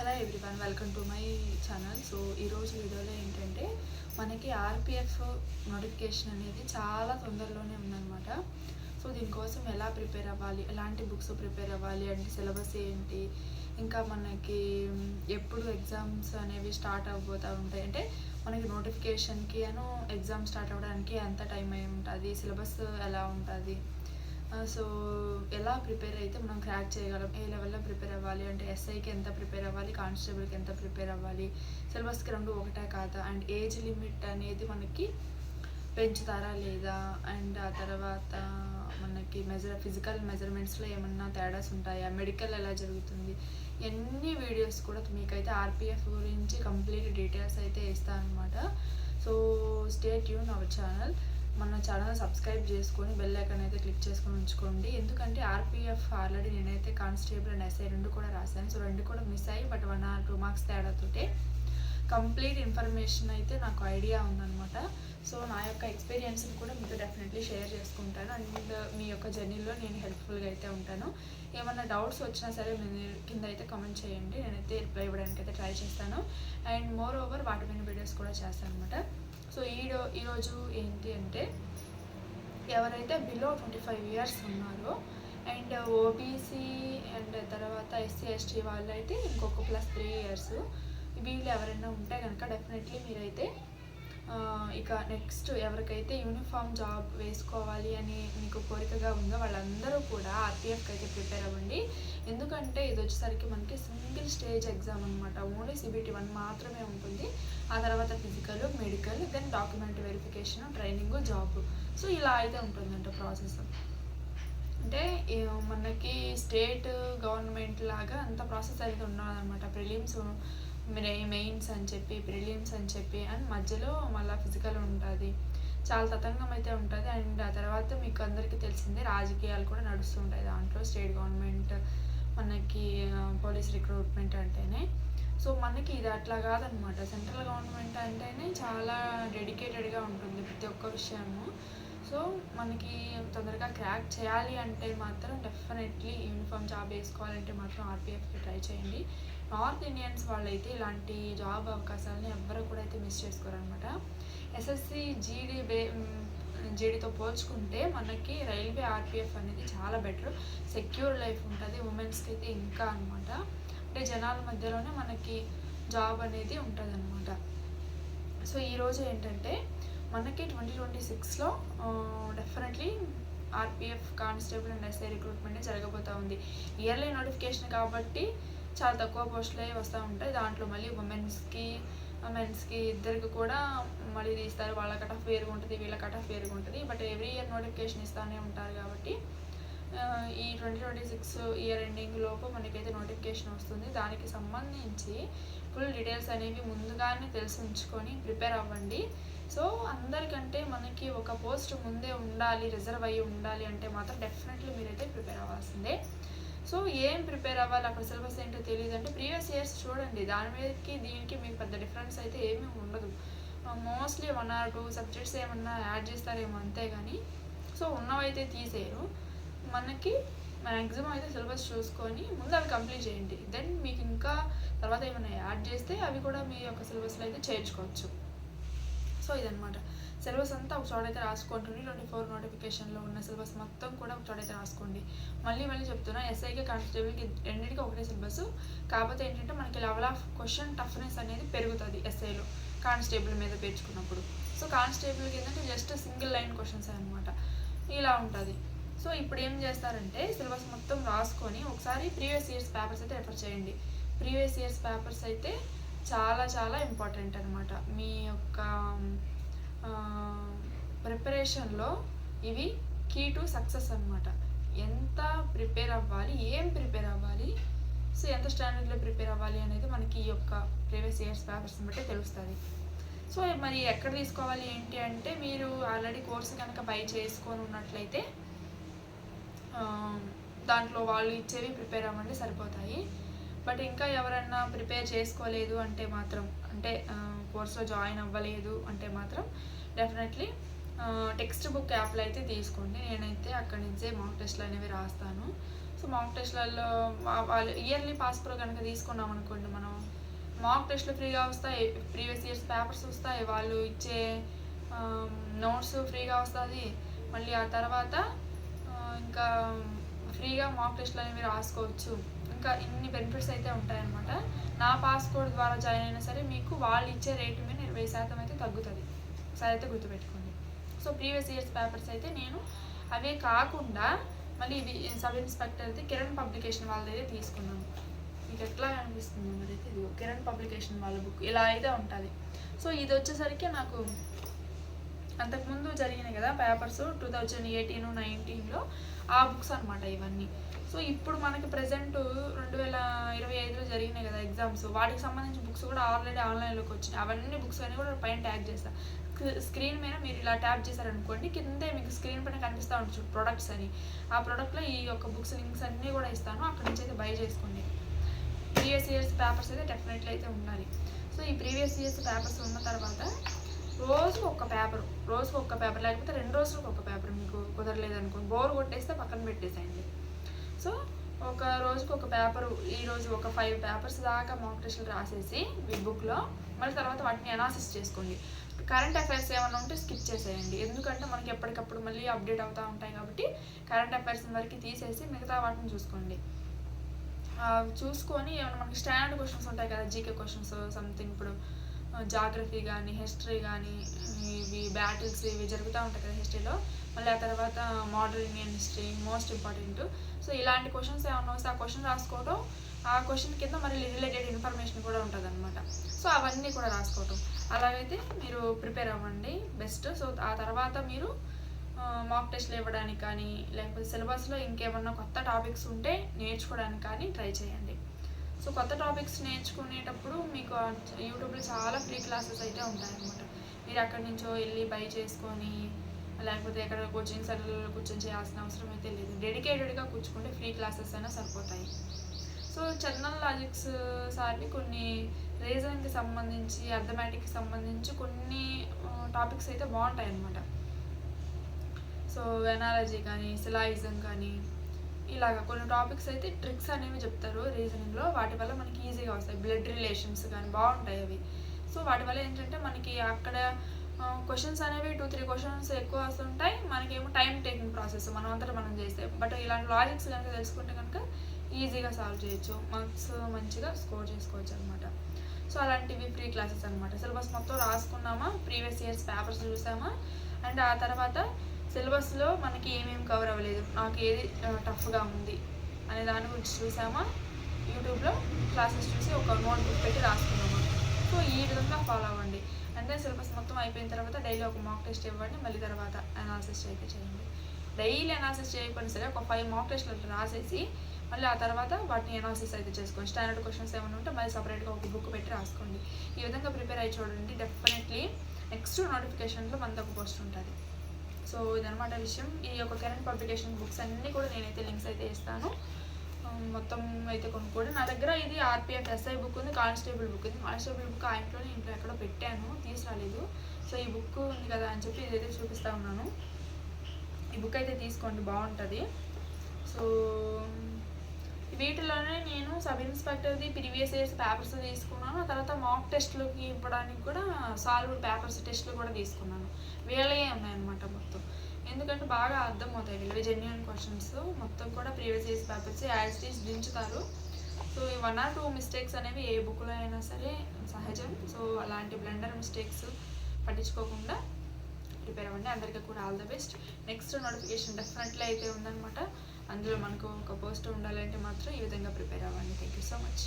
Hello everyone welcome to my channel. So ఈరోజు వీడియోలో ఏంటంటే మనకి ఆర్పిఎఫ్ నోటిఫికేషన్ అనేది చాలా తొందరలోనే ఉందన్నమాట. సో దీనికోసం ఎలా ప్రిపేర్ అవ్వాలి? ఎలాంటి బుక్స్ ప్రిపేర్ అవ్వాలి? అంటే సిలబస్ ఏంటి? ఇంకా మనకి ఎప్పుడు ఎగ్జామ్స్ అనేవి స్టార్ట్ అవ్వబోతూ ఉంటాయి. అంటే మనకి నోటిఫికేషన్కి అను ఎగ్జామ్ స్టార్ట్ అవ్వడానికి ఎంత టైం అయి ఉంటుంది? సిలబస్ ఎలా ఉంటుంది? సో ఎలా ప్రిపేర్ అయితే మనం క్రాక్ చేయగలం? ఏ లెవెల్లో ప్రిపేర్ అవ్వాలి? అంటే ఎస్ఐకి ఎంత ప్రిపేర్ అవ్వాలి? కానిస్టేబుల్కి ఎంత ప్రిపేర్ అవ్వాలి? సిలబస్కి రెండు ఒకటే కాదా? అండ్ ఏజ్ లిమిట్ అనేది మనకి పెంచుతారా లేదా? అండ్ ఆ తర్వాత మనకి మెజర్ ఫిజికల్ మెజర్మెంట్స్లో ఏమన్నా తేడాస్ ఉంటాయా? మెడికల్ ఎలా జరుగుతుంది? ఎన్ని వీడియోస్ కూడా మీకైతే ఆర్పిఎఫ్ గురించి కంప్లీట్ డీటెయిల్స్ అయితే ఇస్తాను అనమాట సో స్టేట్ యూన్ అవర్ ఛానల్. మన ఛానల్ సబ్స్క్రైబ్ చేసుకొని బెల్ ఐకాన్ అయితే క్లిక్ చేసుకొని ఉంచుకోండి. ఎందుకంటే ఆర్పిఎఫ్ ఆల్రెడీ నేనైతే కానిస్టేబుల్ అండ్ ఎస్ఐ రెండు కూడా రాశాను. సో రెండు కూడా మిస్ అయ్యి but one or two marks తేడాతోటే complete information అయితే నాకు ఐడియా ఉందన్నమాట. సో నా యొక్క ఎక్స్పీరియన్స్ని కూడా మీతో డెఫినెట్లీ షేర్ చేసుకుంటాను. అండ్ మీ యొక్క జర్నీలో నేను హెల్ప్ఫుల్గా అయితే ఉంటాను. ఏమన్నా డౌట్స్ వచ్చినా సరే మీరు కింద అయితే కామెంట్ చేయండి. నేనైతే రిప్లై ఇవ్వడానికి అయితే ట్రై చేస్తాను. అండ్ మోర్ ఓవర్ వాటి మీద వీడియోస్ కూడా చేస్తాను అనమాట సో ఈడో ఈరోజు ఏంటి అంటే ఎవరైతే బిలో ట్వంటీ ఫైవ్ ఇయర్స్ ఉన్నారో అండ్ ఓబీసీ అండ్ తర్వాత ఎస్సీ ఎస్టీ వాళ్ళైతే ఇంకొక ప్లస్ త్రీ ఇయర్స్ వీళ్ళు ఎవరైనా ఉంటే కనుక డెఫినెట్లీ మీరైతే ఇక నెక్స్ట్ ఎవరికైతే యూనిఫామ్ జాబ్ వేసుకోవాలి అని మీకు కోరికగా ఉందో వాళ్ళందరూ కూడా ఆర్పిఎఫ్కి అయితే ప్రిపేర్ అవ్వండి. ఎందుకంటే ఇది వచ్చేసరికి మనకి సింగిల్ స్టేజ్ ఎగ్జామ్ అనమాట ఓన్లీ సిబిటి వన్ మాత్రమే ఉంటుంది. ఆ తర్వాత physical medical then document verification training job so ఇలా అయితే ఉంటుందంట ప్రాసెస్ అంటే మనకి స్టేట్ గవర్నమెంట్ లాగా అంత ప్రాసెస్ అయితే ఉన్నదన్నమాట. ప్రిలిమ్స్ మెయిన్స్ అని చెప్పి ప్రిలిమ్స్ అని చెప్పి అండ్ మధ్యలో మళ్ళీ ఫిజికల్ ఉంటుంది. చాలా తతంగం అయితే ఉంటుంది. అండ్ ఆ తర్వాత మీకు అందరికీ తెలిసిందే రాజకీయాలు కూడా నడుస్తుంటాయి దాంట్లో. స్టేట్ గవర్నమెంట్ మనకి పోలీస్ రిక్రూట్మెంట్ అంటేనే. సో మనకి ఇది అట్లా కాదనమాట. సెంట్రల్ గవర్నమెంట్ అంటేనే చాలా డెడికేటెడ్గా ఉంటుంది ప్రతి ఒక్క విషయము. సో మనకి తొందరగా క్రాక్ చేయాలి అంటే మాత్రం డెఫినెట్లీ యూనిఫామ్ జాబ్ వేసుకోవాలంటే మాత్రం ఆర్పిఎఫ్కి ట్రై చేయండి. నార్త్ ఇండియన్స్ వాళ్ళైతే ఇలాంటి జాబ్ అవకాశాలని ఎవ్వరు కూడా అయితే మిస్ చేసుకోరనమాట ఎస్ఎస్సి జీడీ బే జీడీతో పోల్చుకుంటే మనకి రైల్వే ఆర్పిఎఫ్ అనేది చాలా బెటర్ సెక్యూర్ లైఫ్ ఉంటుంది ఉమెన్స్కి అయితే ఇంకా అనమాట అంటే జనాల మధ్యలోనే మనకి జాబ్ అనేది ఉంటుంది అనమాట సో ఈరోజు ఏంటంటే మనకి ట్వంటీ ట్వంటీ సిక్స్లో definitely RPF constable and SI recruitment జరగబోతూ ఉంది. ఇయర్లీ నోటిఫికేషన్ కాబట్టి చాలా తక్కువ పోస్టులే వస్తూ ఉంటాయి. దాంట్లో మళ్ళీ ఉమెన్స్కి మెన్స్కి ఇద్దరికి కూడా మళ్ళీ తీస్తారు. వాళ్ళ కట్ ఆఫ్ వేరుగా ఉంటుంది వీళ్ళ కట్ ఆఫ్ వేరుగా ఉంటుంది. బట్ ఎవ్రీ ఇయర్ నోటిఫికేషన్ ఇస్తూనే ఉంటారు కాబట్టి ఈ twenty twenty six year ending లోపు మనకైతే నోటిఫికేషన్ వస్తుంది. దానికి సంబంధించి ఫుల్ డీటెయిల్స్ అనేవి ముందుగానే తెలిసి ఉంచుకొని ప్రిపేర్ అవ్వండి. సో అందరికంటే మనకి ఒక పోస్ట్ ముందే ఉండాలి రిజర్వ్ అయ్యి ఉండాలి అంటే మాత్రం డెఫినెట్లీ మీరైతే ప్రిపేర్ అవ్వాల్సిందే. సో ఏం ప్రిపేర్ అవ్వాలి? అక్కడ సిలబస్ ఏంటో తెలియదు అంటే ప్రీవియస్ ఇయర్స్ చూడండి. దాని మీదకి దీనికి మీకు పెద్ద డిఫరెన్స్ అయితే ఏమీ ఉండదు. Mostly one or two subjects ఏమన్నా యాడ్ చేస్తారేమో అంతే కానీ సో ఉన్నవైతే తీసేయరు. మనకి మ్యాక్సిమం అయితే సిలబస్ చూసుకొని ముందు అవి కంప్లీట్ చేయండి. దెన్ మీకు ఇంకా తర్వాత ఏమైనా యాడ్ చేస్తే అవి కూడా మీ యొక్క సిలబస్లో అయితే చేర్చుకోవచ్చు. సో ఇదనమాట సిలబస్ అంతా ఒక చోటైతే అయితే రాసుకోండి. ట్వంటీ ఫోర్ నోటిఫికేషన్లో ఉన్న సిలబస్ మొత్తం కూడా ఒక చోటైతే అయితే రాసుకోండి. మళ్ళీ మళ్ళీ చెప్తున్నా ఎస్ఐకి కానిస్టేబుల్కి రెండింటికి ఒకటే సిలబస్. కాకపోతే ఏంటంటే మనకి లెవెల్ ఆఫ్ క్వశ్చన్ టఫ్నెస్ అనేది పెరుగుతుంది ఎస్ఐలో కానిస్టేబుల్ మీద పేర్చుకున్నప్పుడు. సో కానిస్టేబుల్కి ఏంటంటే జస్ట్ సింగిల్ లైన్ క్వశ్చన్స్ అనమాట ఇలా ఉంటుంది. సో ఇప్పుడు ఏం చేస్తారంటే సిలబస్ మొత్తం రాసుకొని ఒకసారి ప్రీవియస్ ఇయర్స్ పేపర్స్ అయితే రెఫర్ చేయండి. ప్రీవియస్ ఇయర్స్ పేపర్స్ అయితే చాలా చాలా ఇంపార్టెంట్ అనమాట మీ యొక్క ప్రిపరేషన్లో ఇవి కీ టు సక్సెస్ అనమాట ఎంత ప్రిపేర్ అవ్వాలి ఏం ప్రిపేర్ అవ్వాలి సో ఎంత స్టాండర్డ్లో ప్రిపేర్ అవ్వాలి అనేది మనకి ఈ యొక్క ప్రీవియస్ ఇయర్స్ పేపర్స్ని బట్టి తెలుస్తుంది. సో మరి ఎక్కడ తీసుకోవాలి ఏంటి అంటే మీరు ఆల్రెడీ కోర్సు కనుక బై చేసుకొని ఉన్నట్లయితే దాంట్లో వాళ్ళు ఇచ్చేవి ప్రిపేర్ అవ్వండి సరిపోతాయి. బట్ ఇంకా ఎవరన్నా ప్రిపేర్ చేసుకోలేదు అంటే మాత్రం అంటే కోర్స్లో జాయిన్ అవ్వలేదు అంటే మాత్రం డెఫినెట్లీ టెక్స్ట్ బుక్ యాప్లో అయితే తీసుకోండి. నేనైతే అక్కడి నుంచే మాక్ టెస్ట్లు అనేవి రాస్తాను. సో మాక్ టెస్ట్లలో వాళ్ళు ఇయర్లీ పాస్ ప్రో కనుక తీసుకున్నాం అనుకోండి మనం మాక్ టెస్ట్లు ఫ్రీగా వస్తాయి ప్రీవియస్ ఇయర్స్ పేపర్స్ వస్తాయి వాళ్ళు ఇచ్చే నోట్స్ ఫ్రీగా వస్తుంది మళ్ళీ ఆ తర్వాత ఇంకా ఫ్రీగా మాక్ టెస్ట్లు అనేవి రాసుకోవచ్చు. ఇంకా ఇన్ని బెనిఫిట్స్ అయితే ఉంటాయన్నమాట. నా పాస్పోర్ట్ ద్వారా జాయిన్ అయినా సరే మీకు వాళ్ళు ఇచ్చే రేటు మీద ఇరవై శాతం అయితే తగ్గుతుంది. ఒకసారి అయితే గుర్తుపెట్టుకోండి. సో ప్రీవియస్ ఇయర్స్ పేపర్స్ అయితే నేను అవే కాకుండా మళ్ళీ ఇది సబ్ ఇన్స్పెక్టర్ అయితే కిరణ్ పబ్లికేషన్ వాళ్ళదైతే తీసుకున్నాను. మీకు ఎట్లా అనిపిస్తుంది? మరి అయితే ఇది కిరణ్ పబ్లికేషన్ వాళ్ళ బుక్ ఇలా అయితే ఉంటుంది. సో ఇది వచ్చేసరికి నాకు అంతకుముందు జరిగినాయి కదా పేపర్స్ టూ థౌజండ్ ఎయిటీన్ నైన్టీన్లో ఆ బుక్స్ అనమాట ఇవన్నీ. సో ఇప్పుడు మనకి ప్రజెంట్ రెండు వేల ఇరవై ఐదులో జరిగినాయి కదా ఎగ్జామ్స్. వాటికి సంబంధించిన బుక్స్ కూడా ఆల్రెడీ ఆన్లైన్లోకి వచ్చినాయి. అవన్నీ బుక్స్ అన్నీ కూడా పైన ట్యాగ్ చేస్తా. స్క్రీన్ మీద మీరు ఇలా ట్యాప్ చేశారనుకోండి కిందే మీకు స్క్రీన్ పైన కనిపిస్తూ ఉంటుంది ప్రొడక్ట్స్ అని. ఆ ప్రొడక్ట్లో ఈ యొక్క బుక్స్ లింక్స్ అన్నీ కూడా ఇస్తాను. అక్కడ నుంచి అయితే బై చేసుకోండి. ప్రీవియస్ ఇయర్స్ పేపర్స్ అయితే డెఫినెట్లీ అయితే ఉండాలి. సో ఈ ప్రీవియస్ ఇయర్స్ పేపర్స్ ఉన్న తర్వాత రోజుకు ఒక్క పేపర్ రోజుకు ఒక్క పేపర్ లేకపోతే రెండు రోజులకు ఒక పేపర్ మీకు కుదరలేదు అనుకోండి. బోర్ కొట్టేస్తే పక్కన పెట్టేసేయండి. సో ఒక రోజుకు ఒక పేపర్ ఈ రోజు ఒక ఫైవ్ పేపర్స్ దాకా మాక్ టెస్ట్లు రాసేసి మీ బుక్లో మళ్ళీ తర్వాత వాటిని అనాలిసిస్ చేసుకోండి. కరెంట్ అఫైర్స్ ఏమైనా ఉంటే స్కిప్ చేసేయండి. ఎందుకంటే మనకి ఎప్పటికప్పుడు మళ్ళీ అప్డేట్ అవుతూ ఉంటాయి కాబట్టి కరెంట్ అఫైర్స్ వరకు తీసేసి మిగతా వాటిని చూసుకోండి. చూసుకొని ఏమైనా మనకి స్టాండర్డ్ క్వశ్చన్స్ ఉంటాయి కదా జీకే క్వశ్చన్స్ సంథింగ్ ఇప్పుడు జాగ్రఫీ కానీ హిస్టరీ కానీ ఇవి బ్యాటిల్స్ ఇవి జరుగుతూ ఉంటాయి కదా హిస్టరీలో. మళ్ళీ ఆ తర్వాత modern Indian history most important. So ఇలాంటి క్వశ్చన్స్ ఏమన్నా వస్తే ఆ క్వశ్చన్ రాసుకోవడం ఆ క్వశ్చన్ కింద మరి రిలేటెడ్ ఇన్ఫర్మేషన్ కూడా ఉంటుంది అనమాట సో అవన్నీ కూడా రాసుకోవటం. అలాగైతే మీరు ప్రిపేర్ అవ్వండి బెస్ట్. సో ఆ తర్వాత మీరు మాక్ టెస్ట్లు ఇవ్వడానికి కానీ లేకపోతే సిలబస్లో ఇంకేమన్నా కొత్త టాపిక్స్ ఉంటే నేర్చుకోవడానికి కానీ ట్రై చేయండి. సో కొత్త టాపిక్స్ నేర్చుకునేటప్పుడు మీకు యూట్యూబ్లో చాలా ఫ్రీ క్లాసెస్ అయితే ఉంటాయన్నమాట. మీరు అక్కడి నుంచో వెళ్ళి బై చేసుకొని లేకపోతే ఎక్కడ కోచింగ్ సెంటర్లో కూర్చొని చేయాల్సిన అవసరం అయితే లేదు. డెడికేటెడ్గా కూర్చుకుంటే ఫ్రీ క్లాసెస్ అయినా సరిపోతాయి. సో చందన్ లాజిక్స్ సార్వి కొన్ని రీజన్కి సంబంధించి అర్థమెటిక్కి సంబంధించి కొన్ని టాపిక్స్ అయితే బాగుంటాయి అన్నమాట సో ఎనాలజీ కానీ సిలాయిజం కానీ ఇలాగ కొన్ని టాపిక్స్ అయితే ట్రిక్స్ అనేవి చెప్తారు రీజనింగ్లో వాటి వల్ల మనకి ఈజీగా వస్తాయి. బ్లడ్ రిలేషన్స్ కానీ బాగుంటాయి అవి. సో వాటి వల్ల ఏంటంటే మనకి అక్కడ క్వశ్చన్స్ అనేవి టూ త్రీ క్వశ్చన్స్ ఎక్కువ వస్తుంటాయి. మనకేమో టైం టేకింగ్ ప్రాసెస్ మనం అంతా మనం చేస్తే. బట్ ఇలాంటి లాజిక్స్ కనుక తెలుసుకుంటే కనుక ఈజీగా సాల్వ్ చేయొచ్చు. మార్క్స్ మంచిగా స్కోర్ చేసుకోవచ్చు అనమాట సో అలాంటివి ఫ్రీ క్లాసెస్ అనమాట సిలబస్ మొత్తం రాసుకున్నామా? ప్రీవియస్ ఇయర్స్ పేపర్స్ చూసామా? అండ్ ఆ తర్వాత సిలబస్లో మనకి ఏమేమి కవర్ అవ్వలేదు. నాకు ఏది టఫ్గా ఉంది అనే దాని గురించి చూసామా? యూట్యూబ్లో క్లాసెస్ చూసి ఒక నోట్బుక్ పెట్టి రాసుకున్నాము? సో ఈ విధంగా ఫాలో అవ్వండి. అంటే సిలబస్ మొత్తం అయిపోయిన తర్వాత డైలీ ఒక మాక్ టెస్ట్ ఇవ్వండి మళ్ళీ తర్వాత అనాలిసిస్ అయితే చేయండి. డైలీ అనాలిసిస్ చేయకుండా సరే ఒక ఫైవ్ మాక్ టెస్ట్లు రాసేసి మళ్ళీ ఆ తర్వాత వాటిని అనాలిసిస్ అయితే చేసుకోండి. స్టాండర్డ్ క్వశ్చన్స్ ఏమైనా ఉంటే మళ్ళీ సపరేట్గా ఒక బుక్ పెట్టి రాసుకోండి. ఈ విధంగా ప్రిపేర్ అయ్యి చూడండి. డెఫినెట్లీ నెక్స్ట్ నోటిఫికేషన్లో మనకు ఒక పోస్ట్ ఉంటుంది. సో ఇదనమాట విషయం. ఈ యొక్క కరెంట్ పబ్లికేషన్ బుక్స్ అన్నీ కూడా నేనైతే లింక్స్ అయితే ఇస్తాను. మొత్తం అయితే కొనుక్కోండి. నా దగ్గర ఇది ఆర్పిఎఫ్ ఎస్ఐ బుక్ ఉంది కానిస్టేబుల్ బుక్ ఉంది. కానిస్టేబుల్ బుక్ ఆ ఇంట్లోనే ఇంట్లో ఎక్కడో పెట్టాను తీసుకురాలేదు. సో ఈ బుక్ ఉంది కదా అని చెప్పి ఇదైతే చూపిస్తా ఉన్నాను. ఈ బుక్ అయితే తీసుకోండి బాగుంటుంది. సో సబ్ ఇన్స్పెక్టర్ది ప్రీవియస్ ఇయర్స్ పేపర్స్ తీసుకున్నాను. ఆ తర్వాత మాక్ టెస్ట్లోకి ఇవ్వడానికి కూడా సాల్వ్ పేపర్స్ టెస్ట్లు కూడా తీసుకున్నాను. వీళ్ళే ఉన్నాయన్నమాట మొత్తం. ఎందుకంటే బాగా అర్థమవుతాయి వీళ్ళు జెన్యున్ క్వశ్చన్స్ మొత్తం కూడా previous years papers as it is దించుతారు. So ఈ వన్ ఆర్ టూ మిస్టేక్స్ అనేవి ఏ బుక్లో అయినా సరే సహజం. సో అలాంటి బ్లెండర్ మిస్టేక్స్ పట్టించుకోకుండా ప్రిపేర్ అవ్వండి. అందరికీ కూడా all the best next notification definitely అయితే ఉందన్నమాట. అందులో మనకు ఒక పోస్ట్ ఉండాలంటే మాత్రం ఈ విధంగా ప్రిపేర్ అవ్వండి. Thank you so much